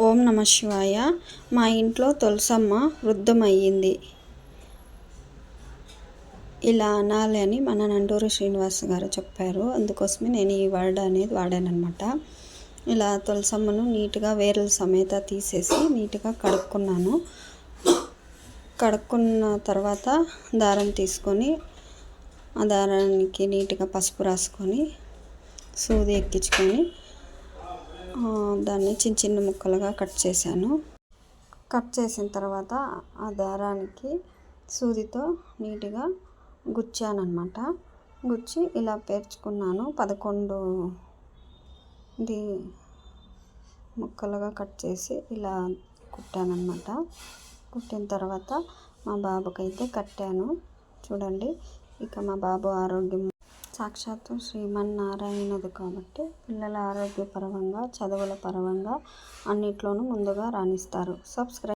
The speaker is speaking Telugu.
ఓం నమ శివాయ. మా ఇంట్లో తులసమ్మ వృద్ధమయ్యింది. ఇలా అనాలి అని మన నండూరు శ్రీనివాస్ గారు చెప్పారు. అందుకోసమే నేను ఈ వర్డ్ అనేది వాడానమాట ఇలా తులసమ్మను నీట్గా వేర్ల సమేత తీసేసి నీట్గా కడుక్కున్నాను. కడుక్కున్న తర్వాత దారం తీసుకొని ఆ దారానికి నీట్గా పసుపు రాసుకొని సూది ఎక్కించుకొని దాన్ని చిన్న చిన్న ముక్కలుగా కట్ చేశాను. కట్ చేసిన తర్వాత ఆ దారానికి సూదితో నీట్గా గుచ్చానమాట గుచ్చి ఇలా పేర్చుకున్నాను. పదకొండు ది ముక్కలుగా కట్ చేసి ఇలా కుట్టానమాట కుట్టిన తర్వాత మా బాబుకైతే కట్టాను. చూడండి ఇక మా బాబు ఆరోగ్యం సాక్షాత్తు శ్రీమన్నారాయణది కాబట్టి పిల్లల ఆరోగ్యపరంగా చదువుల పరంగా అన్నిట్లోనూ ముందుగా రాణిస్తారు. సబ్స్క్రైబ్